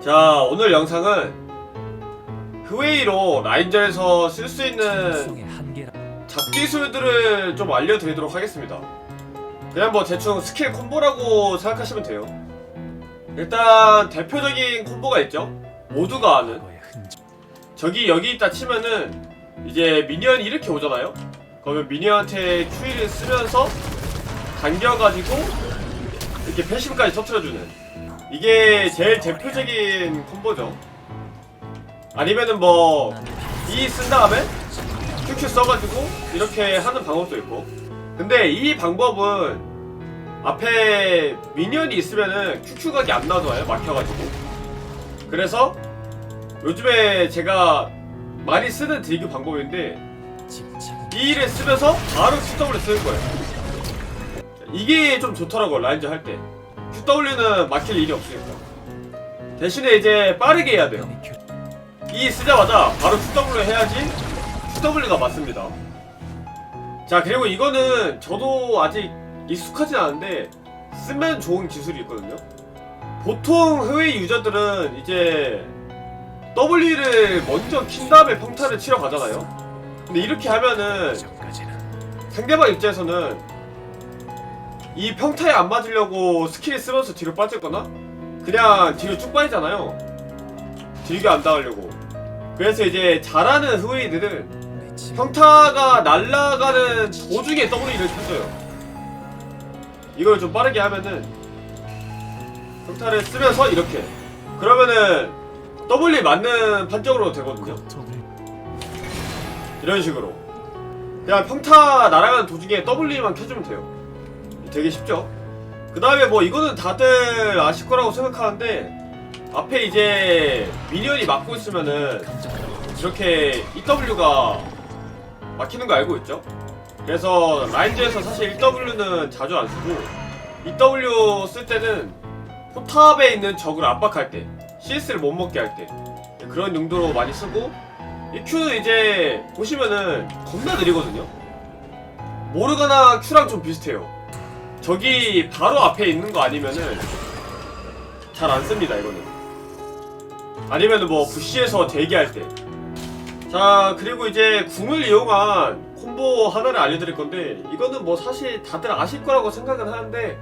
자 오늘 영상은 흐웨이로 라인전에서 쓸 수 있는 잡기술들을 좀 알려드리도록 하겠습니다. 그냥 뭐 대충 스킬 콤보라고 생각하시면 돼요. 일단 대표적인 콤보가 있죠. 모두가 아는. 저기 여기 있다 치면은 이제 미니언이 이렇게 오잖아요. 그러면 미니언한테 Q를 쓰면서 당겨가지고 이렇게 패시브까지 터트려주는 이게 제일 대표적인 콤보죠. 아니면은 뭐 E 쓴 다음에 QQ 써가지고 이렇게 하는 방법도 있고. 근데 이 방법은 앞에 미니언이 있으면은 QQ 각이 안 나와요 막혀가지고. 그래서 요즘에 제가 많이 쓰는 딜교 방법인데 E를 쓰면서 바로 QW를 쓰는 거예요. 이게 좀 좋더라고요 라인전 할때 QW는 막힐 일이 없으니까 대신에 이제 빠르게 해야 돼요 E 쓰자마자 바로 QW 해야지 QW가 맞습니다. 자 그리고 이거는 저도 아직 익숙하진 않은데 쓰면 좋은 기술이 있거든요. 보통 해외 유저들은 이제 W를 먼저 킨 다음에 평타를 치러 가잖아요. 근데 이렇게 하면은 상대방 입장에서는 이 평타에 안 맞으려고 스킬 쓰면서 뒤로 빠졌거나 그냥 뒤로 쭉 빠지잖아요. 딜교 안 당하려고. 그래서 이제 잘하는 후웨이들은 집- 평타가 날아가는 도중에 W를 켜줘요. 이걸 좀 빠르게 하면은 평타를 쓰면서 이렇게 그러면은 W 맞는 판정으로 되거든요. 이런 식으로 그냥 평타 날아가는 도중에 W만 켜주면 돼요 되게 쉽죠? 그 다음에 뭐 이거는 다들 아실 거라고 생각하는데 앞에 이제 미니언이 막고 있으면은 이렇게 EW가 막히는 거 알고 있죠? 그래서 라인즈에서 사실 1W는 자주 안 쓰고 EW 쓸 때는 포탑에 있는 적을 압박할 때 CS를 못 먹게 할 때 그런 용도로 많이 쓰고 이 Q는 이제 보시면은 겁나 느리거든요? 모르가나 Q랑 좀 비슷해요 저기 바로 앞에 있는 거 아니면은 잘 안 씁니다 이거는. 아니면은 뭐 부시에서 대기할 때. 자 그리고 이제 궁을 이용한 콤보 하나를 알려드릴 건데 이거는 뭐 사실 다들 아실 거라고 생각은 하는데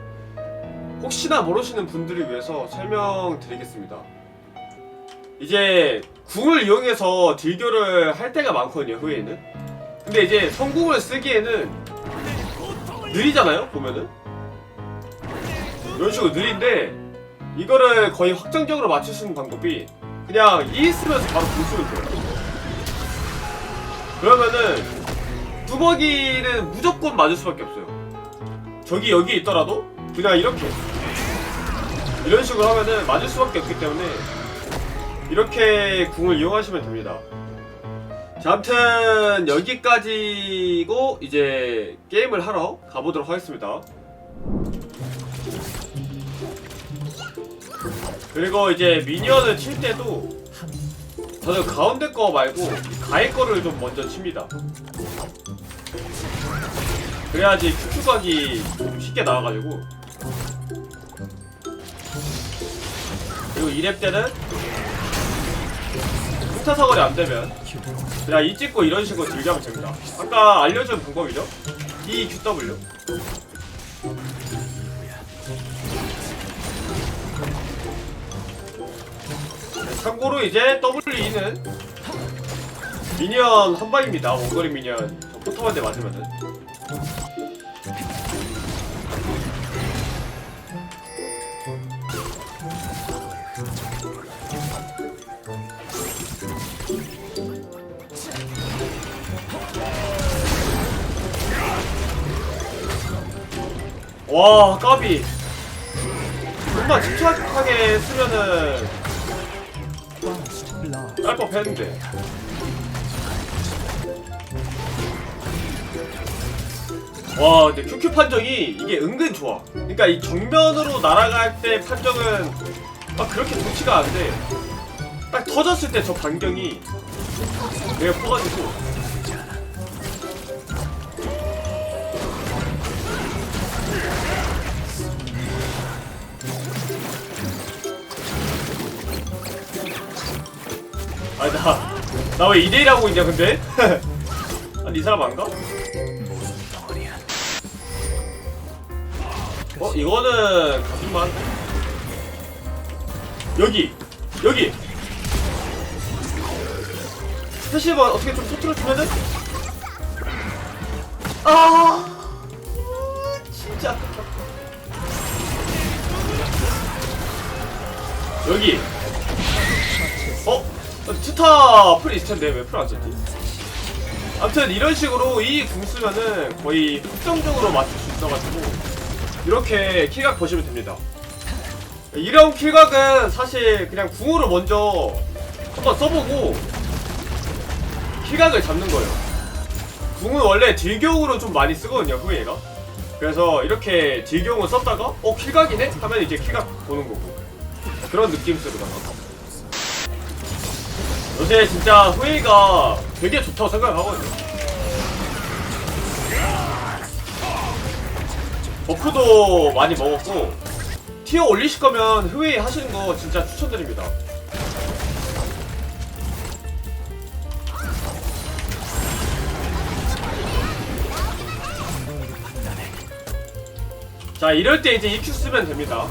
혹시나 모르시는 분들을 위해서 설명드리겠습니다. 이제 궁을 이용해서 딜교를 할 때가 많거든요 후에는. 근데 이제 성궁을 쓰기에는 느리잖아요 보면은 이런 식으로 느린데 이거를 거의 확정적으로 맞출 수 있는 방법이 그냥 E 쓰면서 바로 궁 쓰면 돼요 그러면은 뚜벅이는 무조건 맞을 수밖에 없어요. 저기 여기 있더라도 그냥 이렇게 이런 식으로 하면은 맞을 수밖에 없기 때문에 이렇게 궁을 이용하시면 됩니다. 자, 아무튼 여기까지고 이제 게임을 하러 가보도록 하겠습니다. 그리고 이제 미니언을 칠 때도 저는 가운데 거 말고 이 가에 거를 좀 먼저 칩니다. 그래야지 큐큐 각이 좀 쉽게 나와가지고. 그리고 2렙 때는 풍타 사거리 안 되면 그냥 이 찍고 이런 식으로 들게 하면 됩니다. 아까 알려준 방법이죠? E 참고로 이제 WE는 미니언 한 방입니다. 원거리 미니언 저 포토한테 맞으면은. 와 까비 정말 집착하게 쓰면은 깔 법했는데 와 근데 QQ 판정이 이게 은근 좋아. 그러니까 이 정면으로 날아갈 때 판정은 막 그렇게 좋지가 않은데 딱 터졌을 때 저 반경이 내가 커가지고 아니 나나 왜 2대1 하고 있냐 근데? 아니 이 사람 안가? 모르는 덩어리야. 어 이거는 가슴만 여기 여기 스페시만 어떻게 좀 터트려 주면은 아 음, 진짜. 여기 어 트타 풀 있을 텐데 왜 풀 안 썼지? 아무튼 이런 식으로 이궁 쓰면은 거의 확정적으로 맞출 수 있어가지고 이렇게 킬각 보시면 됩니다. 이런 킬각은 사실 그냥 궁으로 먼저 한번 써보고 킬각을 잡는 거예요. 궁은 원래 딜교으로 좀 많이 쓰거든요, 후웨이가. 그래서 이렇게 딜교을 썼다가 어 킬각이네? 하면 이제 킬각 보는 거고 그런 느낌으로다가 요새 진짜 후웨이가 되게 좋다고 생각하거든요. 버프도 많이 먹었고 티어 올리실 거면 후웨이 하시는 거 진짜 추천드립니다. 자 이럴 때 이제 EQ 쓰면 됩니다.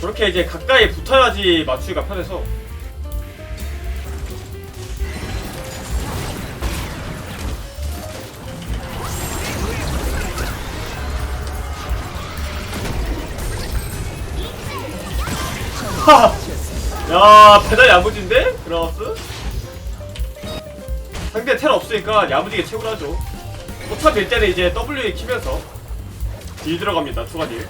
저렇게 이제 가까이 붙어야지 맞추기가 편해서 야 배달 야무진데? 그라우스? 상대 텔 없으니까 야무지게 채굴하죠 포탑 밀 때는 이제 W 키면서 딜 들어갑니다 추가 딜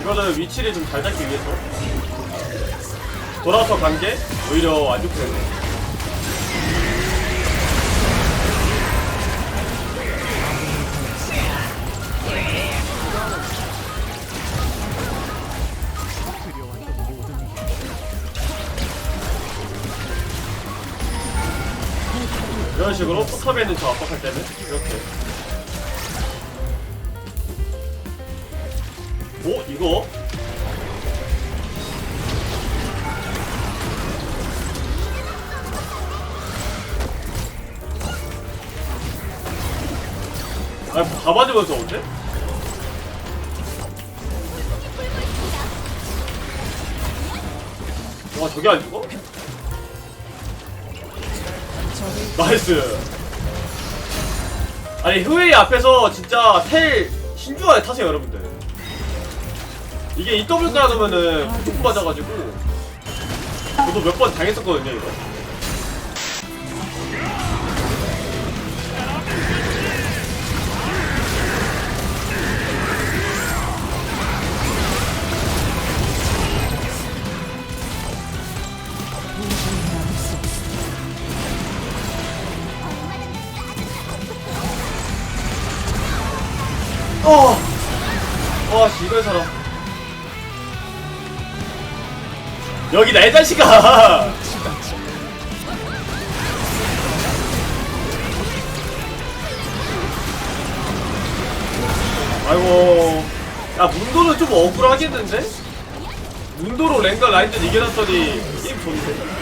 이거는 위치를 좀 잘 잡기 위해서 돌아서 간게 오히려 안 좋게 됐네. 이런 식으로 포탑에 있는 저 압박할 때는 이렇게. 오 이거 아니 다 맞으면서 온데? 와 저게 안 죽어? 나이스. 아니 흐웨이 앞에서 진짜 텔 신중하게 타세요 여러분들. 이게 EW 깔아놓으면은 푹 맞아가지고. 저도 몇 번 당했었거든요 이거 어! 와, 씨, 이걸 살아. 여기다, 이 자식아! 아이고. 야, 문도는 좀 억울하겠는데? 문도로 랭가 라인전 이겨놨더니 게임 좋은데?